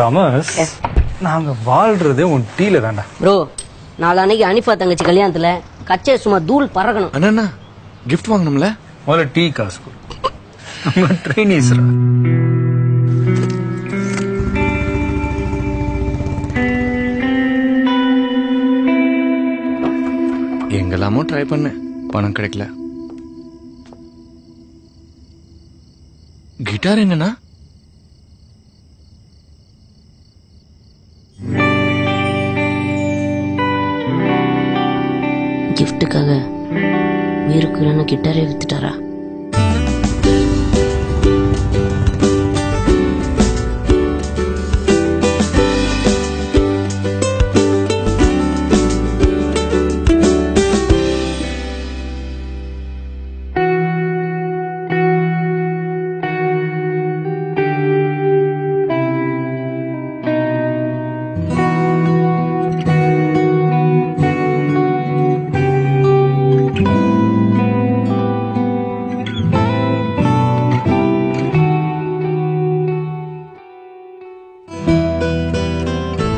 Thomas நாங்க வாழ்றதே உன் டீல தான்டா. ப்ரோ நாளான்னைக்கு அனிஃபா தங்கச்சி கல்யாணத்துல கச்சே சும்மா தூள் பறக்கணும். அண்ணா கிஃப்ட் வாங்கணும்ல? முதல்ல டீ காசு நம்ம ட்ரைனிஸ்ரா எங்கெல்லாமோ ட்ரை பண்ணேன். பணம் கிடைக்கல. கிட்டார் என்னன்னா கிஃப்ட்டுக்காக வீருக்கு கிட்டாரே வித்துட்டாரா?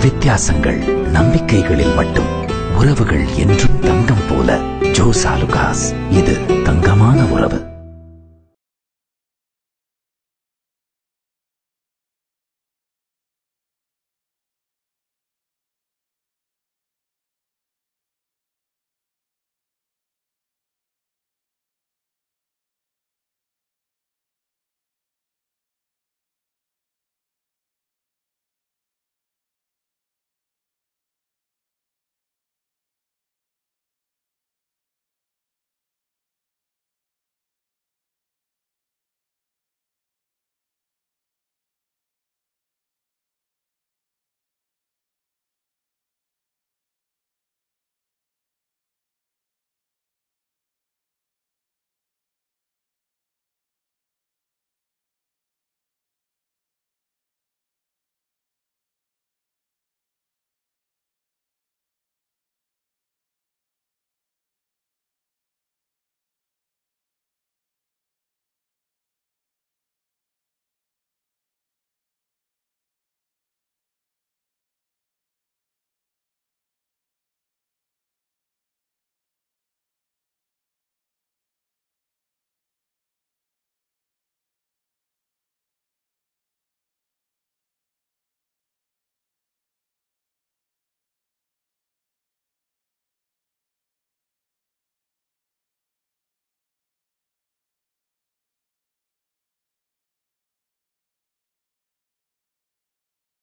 வித்தியாசங்கள் நம்பிக்கைகளில் மட்டும் உறவுகள் என்றும் தங்கம் போல. ஜோசாலுகாஸ் இது தங்கமான உறவு.